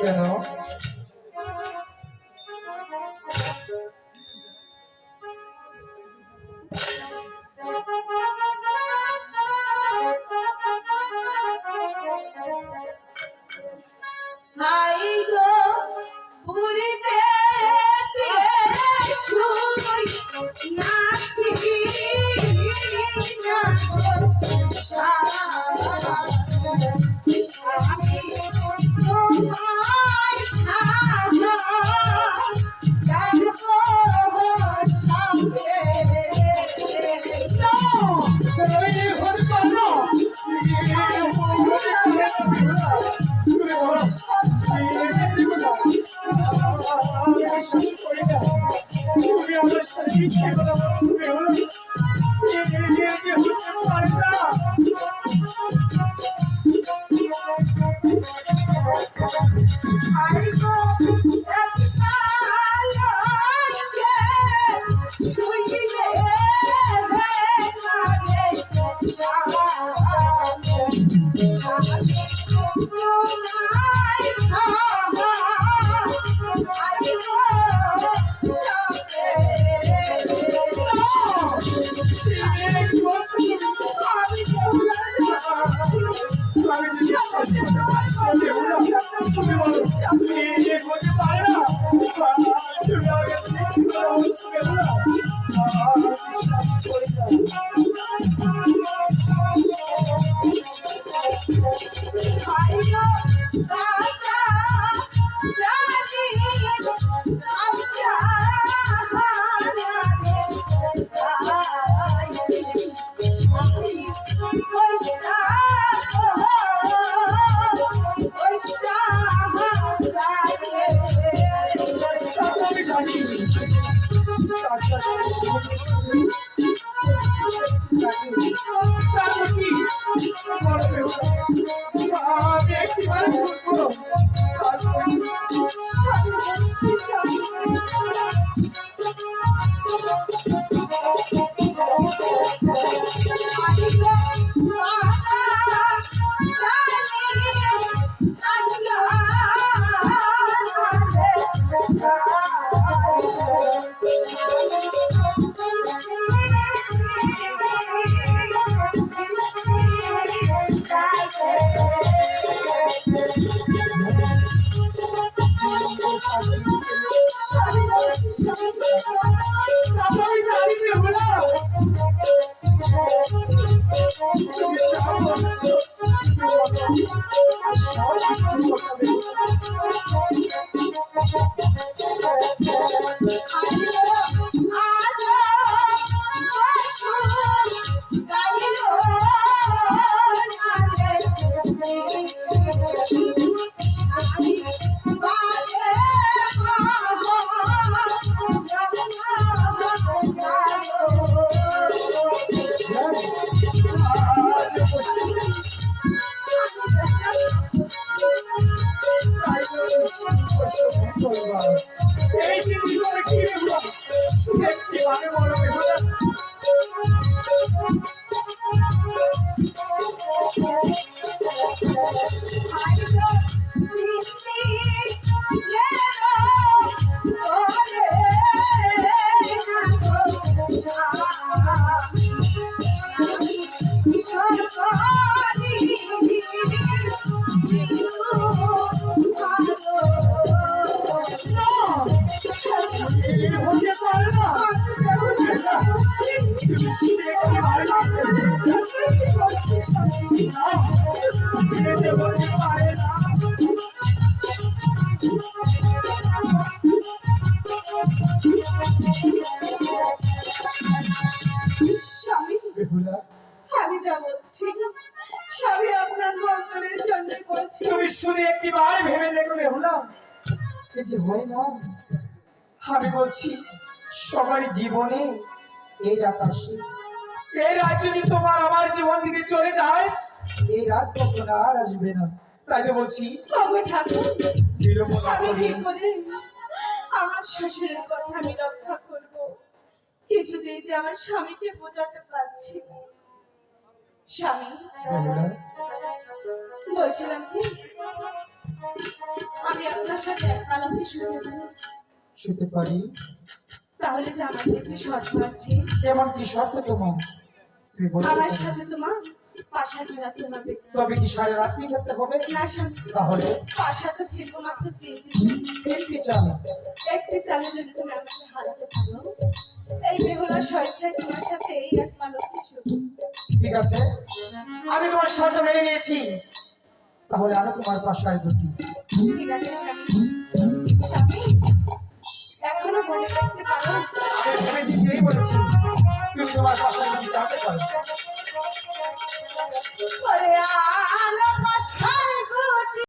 you know. Yeah. শুধু একটি বার ভেবে দেখবে হলাম এ যে হয় না আমি বলছি সবার জীবনে এই রাত আসে। এই রাত যদি তোমার আমার জীবন থেকে চলে যায় এই রাত তখন আর আসবে না। তাই তো বলছি আমার শ্বশুরের কথা আমি রক্ষা করব। কিছুতেই যে আমার স্বামীকে বোঝাতে পারছি স্বামী বলছিলাম কি আমি আপনার সাথে একমালাতে শুতে পারি? শুতে পারি। তাহলে যে আমার যে একটি শর্ত আছে? এমন কি শর্ত তোমার আমার সাথে তোমার না একটি যদি তুমি এই এই ঠিক আছে। আমি তোমার শর্ত মেনে নিয়েছি। তাহলে আরও তোমার পাশায় দুটি ঠিক আছে স্বামী। এখনও মনে পারো আমি বলেছি তুমি তোমার পাশায় দুটি চাতে পারো? আলো আলো